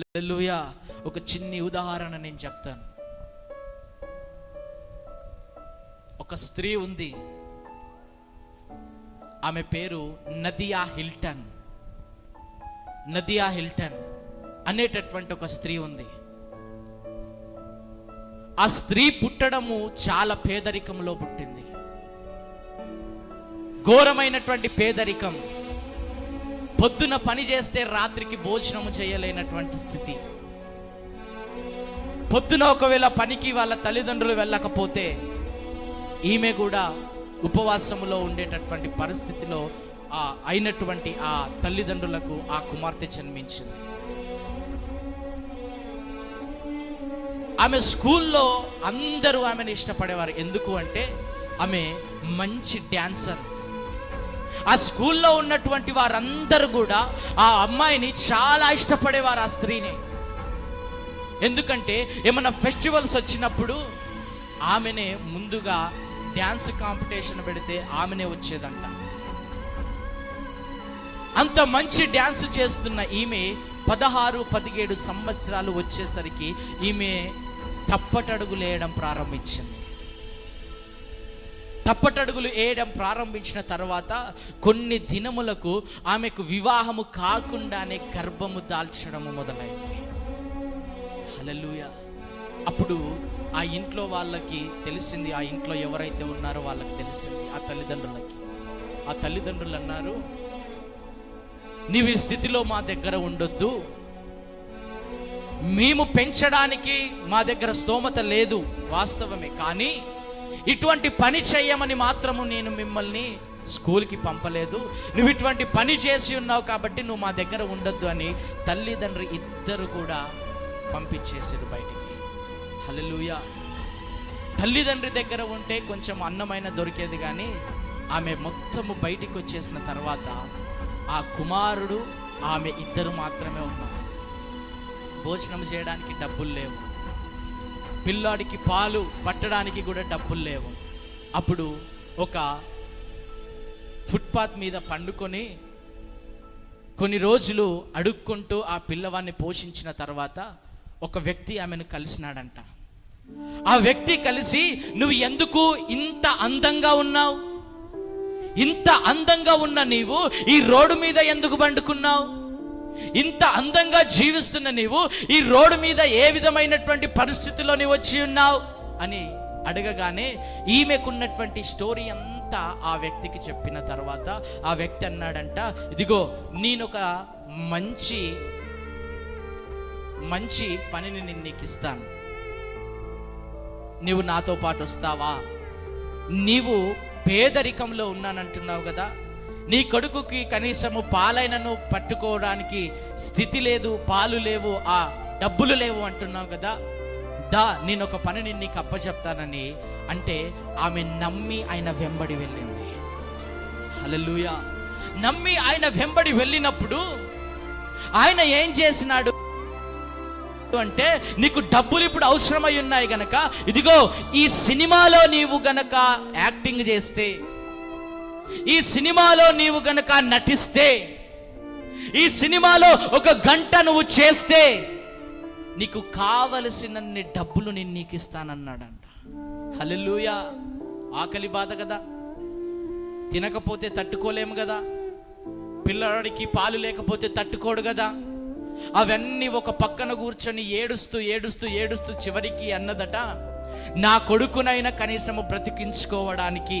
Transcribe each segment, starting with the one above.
హల్లెలూయా. ఒక చిన్ని ఉదాహరణ నేను చెప్తాను. ఒక స్త్రీ ఉంది. ఆమె పేరు నదియా హిల్టన్. నదియా హిల్టన్ అనేటటువంటి ఒక స్త్రీ ఉంది. ఆ స్త్రీ పుట్టడము చాలా పేదరికంలో పుట్టింది. ఘోరమైనటువంటి పేదరికం. పొద్దున పని చేస్తే రాత్రికి భోజనము చేయలేనటువంటి స్థితి. పొద్దున ఒకవేళ పనికి వాళ్ళ తల్లిదండ్రులు వెళ్ళకపోతే ఈమె కూడా ఉపవాసములో ఉండేటటువంటి పరిస్థితిలో ఆ అయినటువంటి ఆ తల్లిదండ్రులకు ఆ కుమార్తె జన్మించింది. ఆమె స్కూల్లో అందరూ ఆమెను ఇష్టపడేవారు. ఎందుకు అంటే ఆమె మంచి డ్యాన్సర్ ఆ స్కూల్లో ఉన్నటువంటి వారందరూ కూడా ఆ అమ్మాయిని చాలా ఇష్టపడేవారు ఆ స్త్రీని. ఎందుకంటే ఏమైనా ఫెస్టివల్స్ వచ్చినప్పుడు ఆమెనే ముందుగా డ్యాన్స్ కాంపిటీషన్ పెడితే ఆమెనే వచ్చేదంట. అంత మంచి డ్యాన్స్ చేస్తున్న ఈమె పదహారు పదిహేడు సంవత్సరాలు వచ్చేసరికి ఈమె తప్పటడుగులేయడం ప్రారంభించింది. తప్పటడుగులు వేయడం ప్రారంభించిన తర్వాత కొన్ని దినములకు ఆమెకు వివాహము కాకుండానే గర్భము దాల్చడము మొదలైంది. హలలుయ అప్పుడు ఆ ఇంట్లో వాళ్ళకి తెలిసింది ఆ ఇంట్లో ఎవరైతే ఉన్నారో వాళ్ళకి తెలిసింది ఆ తల్లిదండ్రులకి. ఆ తల్లిదండ్రులు అన్నారు నీవు ఈ స్థితిలో మా దగ్గర ఉండొద్దు. మేము పెంచడానికి మా దగ్గర స్తోమత లేదు వాస్తవమే. కానీ ఇటువంటి పని చేయమని మాత్రము నేను మిమ్మల్ని స్కూల్కి పంపలేదు. నువ్వు ఇటువంటి పని చేసి ఉన్నావు కాబట్టి నువ్వు మా దగ్గర ఉండొద్దు అని తల్లిదండ్రి ఇద్దరు కూడా పంపించేసారు బయటికి. హలలుయ తల్లిదండ్రి దగ్గర ఉంటే కొంచెం అన్నమైన దొరికేది కానీ ఆమె మొత్తము బయటికి వచ్చేసిన తర్వాత ఆ కుమారుడు ఆమె ఇద్దరు మాత్రమే ఉన్నారు. భోజనం చేయడానికి డబ్బులు లేవు. పిల్లాడికి పాలు పట్టడానికి కూడా డబ్బులు లేవు. అప్పుడు ఒక ఫుట్పాత్ మీద పండుకొని కొన్ని రోజులు అడుక్కుంటూ ఆ పిల్లవాడిని పోషించిన తర్వాత ఒక వ్యక్తి ఆమెను కలిసినాడంట. ఆ వ్యక్తి కలిసి నువ్వు ఎందుకు ఇంత అందంగా ఉన్నావు? ఇంత అందంగా ఉన్న నీవు? ఈ రోడ్డు మీద ఎందుకు పండుకున్నావు? ఇంత అందంగా జీవిస్తున్న నీవు ఈ రోడ్డు మీద ఏ విధమైనటువంటి పరిస్థితిలో నీవు వచ్చి ఉన్నావు? అని అడగగానే ఈమెకున్నటువంటి స్టోరీ అంతా ఆ వ్యక్తికి చెప్పిన తర్వాత ఆ వ్యక్తి అన్నాడంట ఇదిగో నేనొక మంచి మంచి పనిని నేను నీకు ఇస్తాను. నీవు నాతో పాటు వస్తావా? నీవు పేదరికంలో ఉన్నానంటున్నావు కదా నీ కొడుకుకి కనీసము పాలైనను పట్టుకోవడానికి స్థితి లేదు పాలు లేవు ఆ డబ్బులు లేవు అంటున్నావు కదా. దా నేను ఒక పనిని నీకు అప్పచెప్తానని అంటే ఆమె నమ్మి ఆయన వెంబడి వెళ్ళింది. హలలుయా నమ్మి ఆయన వెంబడి వెళ్ళినప్పుడు ఆయన ఏం చేసినాడు అంటే నీకు డబ్బులు ఇప్పుడు అవసరమై ఉన్నాయి గనక ఇదిగో ఈ సినిమాలో నీవు గనక యాక్టింగ్ చేస్తే ఈ సినిమాలో నీవు గనక నటిస్తే ఈ సినిమాలో ఒక గంట నువ్వు చేస్తే నీకు కావలసినన్ని డబ్బులు నేను నీకు ఇస్తానన్నాడంట హల్లెలూయా! ఆకలి బాధ కదా? తినకపోతే తట్టుకోలేము కదా? పిల్లడికి పాలు లేకపోతే తట్టుకోడు కదా? అవన్నీ ఒక పక్కన కూర్చొని ఏడుస్తూ ఏడుస్తూ ఏడుస్తూ చివరికి అన్నదట నా కొడుకునైనా కనీసము బ్రతికించుకోవడానికి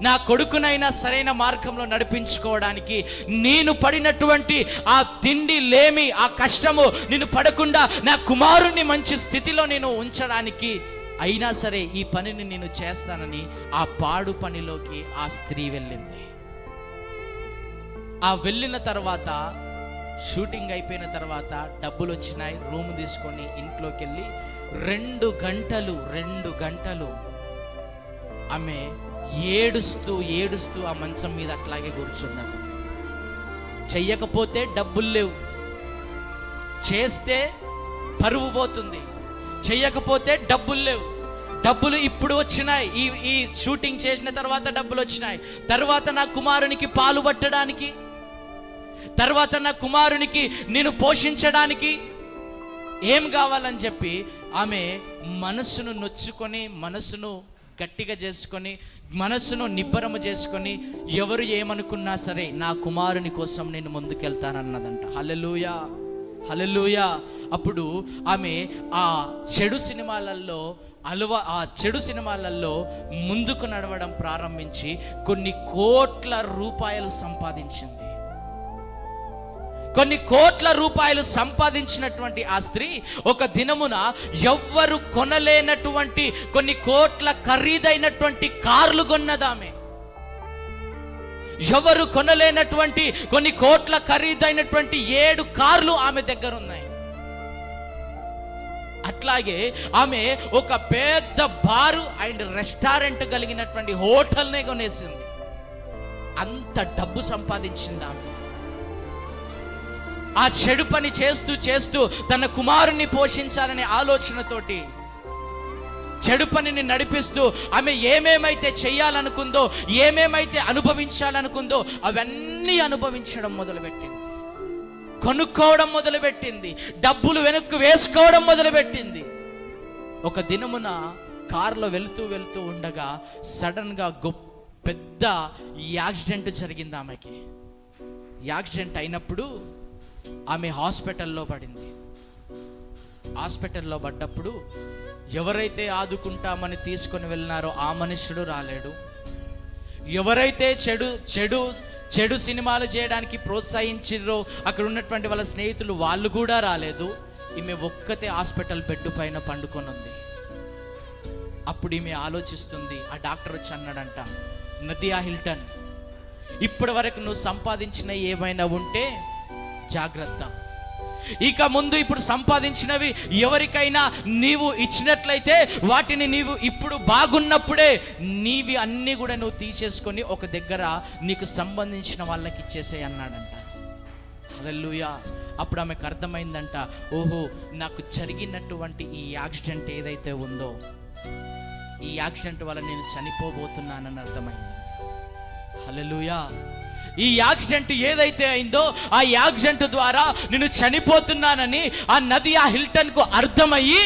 నా కొడుకునైనా సరైన మార్గంలో నడిపించుకోవడానికి నేను పడినటువంటి ఆ తిండి లేమి ఆ కష్టము నేను పడకుండా నా కుమారుణ్ణి మంచి స్థితిలో నేను ఉంచడానికి అయినా సరే ఈ పనిని నేను చేస్తానని ఆ పాడు పనిలోకి ఆ స్త్రీ వెళ్ళింది. ఆ వెళ్ళిన తర్వాత షూటింగ్ అయిపోయిన తర్వాత డబ్బులు వచ్చినాయి రూమ్ తీసుకొని ఇంట్లోకి వెళ్ళి రెండు గంటలు రెండు గంటలు ఆమె ఏడుస్తూ ఏడుస్తూ ఆ మంచం మీద అట్లాగే కూర్చున్నాడు చెయ్యకపోతే డబ్బులు లేవు. చేస్తే పరువు పోతుంది. చెయ్యకపోతే డబ్బులు లేవు. డబ్బులు ఇప్పుడు వచ్చినాయి. ఈ ఈ షూటింగ్ చేసిన తర్వాత డబ్బులు వచ్చినాయి. తర్వాత నా కుమారునికి పాలు పట్టడానికి తర్వాత నా కుమారునికి నేను పోషించడానికి ఏం కావాలని చెప్పి ఆమె మనసును నొచ్చుకొని మనసును గట్టిగా చేసుకొని మనసును నిబ్బరము చేసుకొని ఎవరు ఏమనుకున్నా సరే నా కుమారుని కోసం నేను ముందుకెళ్తానన్నదంట. హల్లెలూయా హల్లెలూయా. అప్పుడు ఆమె ఆ చెడు సినిమాలలో అలవ ఆ చెడు సినిమాలలో ముందుకు నడవడం ప్రారంభించి కొన్ని కోట్ల రూపాయలు సంపాదించింది. కొన్ని కోట్ల రూపాయలు సంపాదించినటువంటి ఆ స్త్రీ ఒక దినమున ఎవ్వరు కొనలేనటువంటి కొన్ని కోట్ల ఖరీదైనటువంటి కార్లు కొన్నదామె ఎవరు కొనలేనటువంటి కొన్ని కోట్ల ఖరీదైనటువంటి ఏడు కార్లు ఆమె దగ్గర ఉన్నాయి. అట్లాగే ఆమె ఒక పెద్ద బారు అండ్ రెస్టారెంట్ కలిగినటువంటి హోటల్నే కొనేసింది. అంత డబ్బు సంపాదించింది ఆమె. ఆ చెడు పని చేస్తూ చేస్తూ తన కుమారుణ్ణి పోషించాలనే ఆలోచనతోటి చెడు పనిని నడిపిస్తూ ఆమె ఏమేమైతే చేయాలనుకుందో ఏమేమైతే అనుభవించాలనుకుందో అవన్నీ అనుభవించడం మొదలుపెట్టింది. కొనుక్కోవడం మొదలుపెట్టింది. డబ్బులు వెనక్కు వేసుకోవడం మొదలుపెట్టింది. ఒక దినమున కారులో వెళుతూ వెళుతూ ఉండగా సడన్గా గొప్ప పెద్ద యాక్సిడెంట్ జరిగింది ఆమెకి. యాక్సిడెంట్ అయినప్పుడు ఆమె హాస్పిటల్లో పడింది. హాస్పిటల్లో పడ్డప్పుడు ఎవరైతే ఆదుకుంటామని తీసుకొని వెళ్ళినారో ఆ మనుషుడు రాలేడు. ఎవరైతే చెడు చెడు చెడు సినిమాలు చేయడానికి ప్రోత్సహించారో అక్కడ ఉన్నటువంటి వాళ్ళ స్నేహితులు వాళ్ళు కూడా రాలేదు. ఈమె ఒక్కతే హాస్పిటల్ బెడ్ పైన పండుకొని ఉంది అప్పుడు ఈమె ఆలోచిస్తుంది ఆ డాక్టర్ వచ్చి అన్నాడంట నదియా హిల్టన్ ఇప్పటి వరకు నువ్వు సంపాదించిన ఏమైనా ఉంటే జాగ్రత్త. ఇక ముందు ఇప్పుడు సంపాదించినవి ఎవరికైనా నీవు ఇచ్చినట్లయితే వాటిని నీవు ఇప్పుడు బాగున్నప్పుడే నీవి అన్నీ కూడా నువ్వు తీసేసుకొని ఒక దగ్గర నీకు సంబంధించిన వాళ్ళకి ఇచ్చేసే అన్నాడంట. అదల్లుయా అప్పుడు ఆమెకు అర్థమైందంట ఓహో నాకు జరిగినటువంటి ఈ యాక్సిడెంట్ ఏదైతే ఉందో ఈ యాక్సిడెంట్ వల్ల నేను చనిపోబోతున్నానని అర్థమైంది. హలలుయా ఈ యాక్సిడెంట్ ఏదైతే అయిందో ఆ యాక్సిడెంట్ ద్వారా నేను చనిపోతున్నానని ఆ నది ఆ హిల్టన్కు అర్థమయ్యి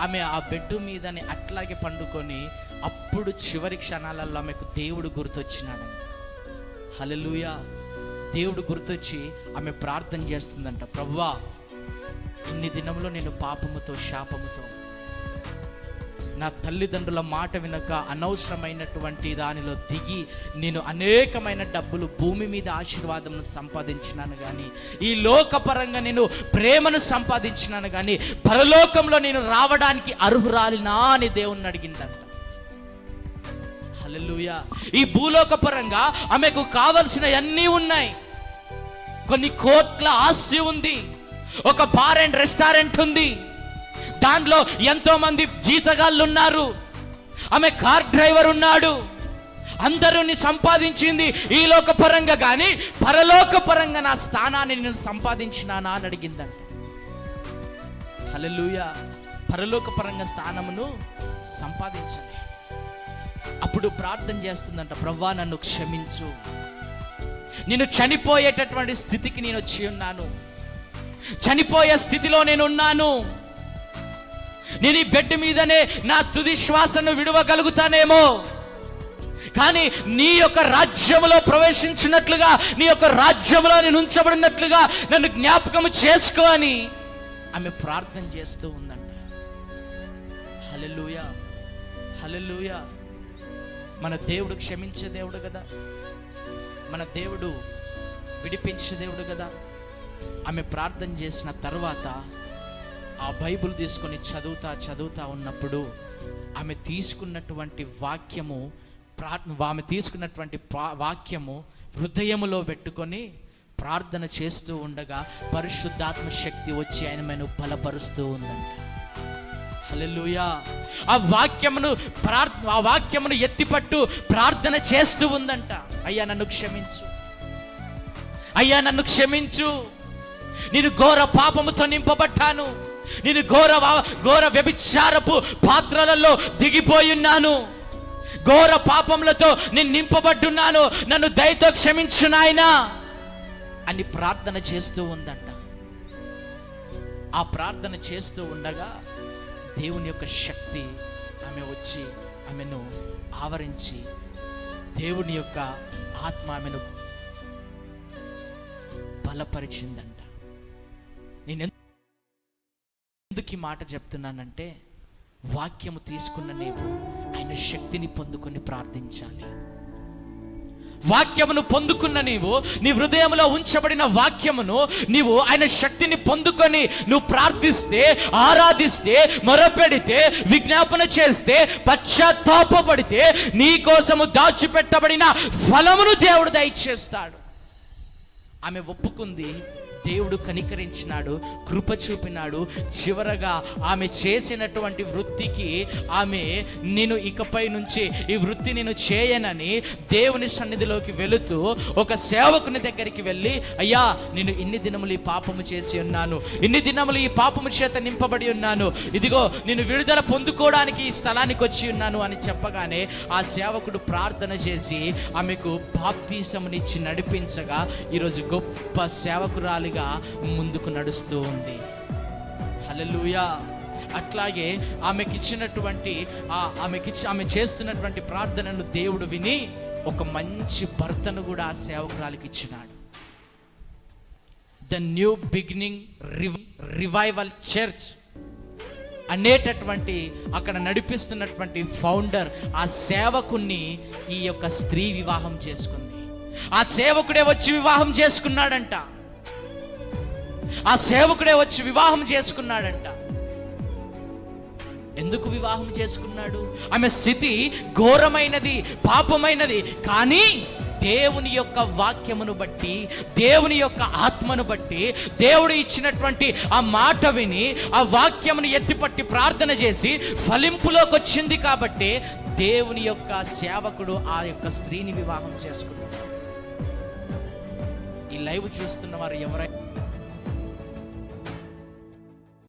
ఆమె ఆ బెడ్ మీదని అట్లాగే పండుకొని అప్పుడు చివరి క్షణాలలో ఆమెకు దేవుడు గుర్తొచ్చినాడు హలలుయ దేవుడు గుర్తొచ్చి ఆమె ప్రార్థన చేస్తుందంట. ప్రవ్వా ఇన్ని దినంలో నేను పాపముతో శాపముతో నా తల్లిదండ్రుల మాట వినక అనవసరమైనటువంటి దానిలో దిగి నేను అనేకమైన డబ్బులు భూమి మీద ఆశీర్వాదం సంపాదించినాను కానీ ఈ లోకపరంగా నేను ప్రేమను సంపాదించినాను కానీ పరలోకంలో నేను రావడానికి అర్హురాలినా అని దేవుణ్ణి అడిగిందంట. హలలుయ ఈ భూలోకపరంగా ఆమెకు కావలసినవన్నీ ఉన్నాయి. కొన్ని కోట్ల ఆస్తి ఉంది. ఒక బార్ అండ్ రెస్టారెంట్ ఉంది. దాంట్లో ఎంతో మంది జీతగాళ్ళు ఉన్నారు ఆమె కార్ డ్రైవర్ ఉన్నాడు. అందరూని సంపాదించింది ఈ లోకపరంగా కానీ పరలోకపరంగా నా స్థానాన్ని నేను సంపాదించినానా అని అడిగిందంట. హల్లెలూయా. పరలోకపరంగా స్థానమును సంపాదించలే అప్పుడు ప్రార్థన చేస్తుందంట ప్రవ్వా నన్ను క్షమించు. నేను చనిపోయేటటువంటి స్థితికి నేను వచ్చి ఉన్నాను. చనిపోయే స్థితిలో నేను ఉన్నాను. నేను ఈ బెడ్ మీదనే నా తుది శ్వాసను విడవగలుగుతానేమో. కానీ నీ యొక్క రాజ్యములో ప్రవేశించినట్లుగా నీ యొక్క రాజ్యములో నేను ఉంచబడినట్లుగా నన్ను జ్ఞాపకం చేసుకో అని ఆమె ప్రార్థన చేస్తూ ఉందంట. హలలుయ హలలుయ మన దేవుడు క్షమించే దేవుడు కదా. మన దేవుడు విడిపించే దేవుడు కదా. ఆమె ప్రార్థన చేసిన తర్వాత ఆ బైబిల్ తీసుకొని చదువుతా చదువుతా ఉన్నప్పుడు ఆమె తీసుకున్నటువంటి వాక్యము ప్రా ఆమె తీసుకున్నటువంటి పా- వాక్యము హృదయములో పెట్టుకొని ప్రార్థన చేస్తూ ఉండగా పరిశుద్ధాత్మ శక్తి వచ్చి ఆయన మేము బలపరుస్తూ ఉందంట. హల్లెలూయా. ఆ వాక్యమును ప్రార్థ ఆ వాక్యమును ఎత్తిపట్టు ప్రార్థన చేస్తూ ఉందంట. అయ్యా నన్ను క్షమించు. అయ్యా నన్ను క్షమించు. నేను ఘోర పాపముతో నింపబడ్డాను. నేను ఘోర ఘోర వ్యభిచారపు పాత్రలలో దిగిపోయున్నాను ఘోర పాపములతో నేను నింపబడ్డున్నాను. నన్ను దయతో క్షమించు నాయనా అని ప్రార్థన చేస్తూ ఉందంట. ఆ ప్రార్థన చేస్తూ ఉండగా దేవుని యొక్క శక్తి ఆమె వచ్చి ఆమెను ఆవరించి దేవుని యొక్క ఆత్మ ఆమెను బలపరిచిందంట. నేను ఎందుకు ఈ మాట చెప్తున్నానంటే వాక్యము తీసుకున్న నీవు ఆయన శక్తిని పొందుకొని ప్రార్థించాలి. వాక్యమును పొందుకున్న నీవు నీ హృదయంలో ఉంచబడిన వాక్యమును నీవు ఆయన శక్తిని పొందుకొని నువ్వు ప్రార్థిస్తే ఆరాధిస్తే మొరపెడితే విజ్ఞాపన చేస్తే పశ్చాత్తాపడితే నీ కోసము దాచిపెట్టబడిన ఫలమును దేవుడు దయచేస్తాడు. ఆమె ఒప్పుకుంది దేవుడు కనికరించినాడు కృప చూపినాడు. చివరగా ఆమె చేసినటువంటి వృత్తికి ఆమె నేను ఇకపై నుంచి ఈ వృత్తి నేను చేయనని దేవుని సన్నిధిలోకి వెళుతూ ఒక సేవకుని దగ్గరికి వెళ్ళి అయ్యా నేను ఇన్ని దినములు ఈ పాపము చేసి ఉన్నాను. ఇన్ని దినములు ఈ పాపము చేత నింపబడి ఉన్నాను. ఇదిగో నేను విడుదల పొందుకోవడానికి ఈ స్థలానికి వచ్చి ఉన్నాను అని చెప్పగానే ఆ సేవకుడు ప్రార్థన చేసి ఆమెకు బాప్తీసమునిచ్చి నడిపించగా ఈరోజు గొప్ప సేవకురాలిగా ముందుకు నడుస్తూ ఉంది. హలలుయా అట్లాగే ఆమెకిచ్చినటువంటి ఆమెకిచ్చి ఆమె చేస్తున్నటువంటి ప్రార్థనను దేవుడు విని ఒక మంచి భర్తను కూడా ఆ సేవకురాలికి ఇచ్చినాడు the new beginning revival church అనేటటువంటి అక్కడ నడిపిస్తున్నటువంటి ఫౌండర్ ఆ సేవకుణ్ణి ఈ యొక్క స్త్రీ వివాహం చేసుకుంది. ఆ సేవకుడే వచ్చి వివాహం చేసుకున్నాడంట. ఆ సేవకుడే వచ్చి వివాహం చేసుకున్నాడంట. ఎందుకు వివాహం చేసుకున్నాడు? ఆమె స్థితి ఘోరమైనది పాపమైనది. కానీ దేవుని యొక్క వాక్యమును బట్టి దేవుని యొక్క ఆత్మను బట్టి దేవుడు ఇచ్చినటువంటి ఆ మాట విని ఆ వాక్యమును ఎత్తిపట్టి ప్రార్థన చేసి ఫలింపులోకి వచ్చింది కాబట్టి దేవుని యొక్క సేవకుడు ఆ యొక్క స్త్రీని వివాహం చేసుకున్నాడు. ఈ లైవ్ చూస్తున్న వారు ఎవరైనా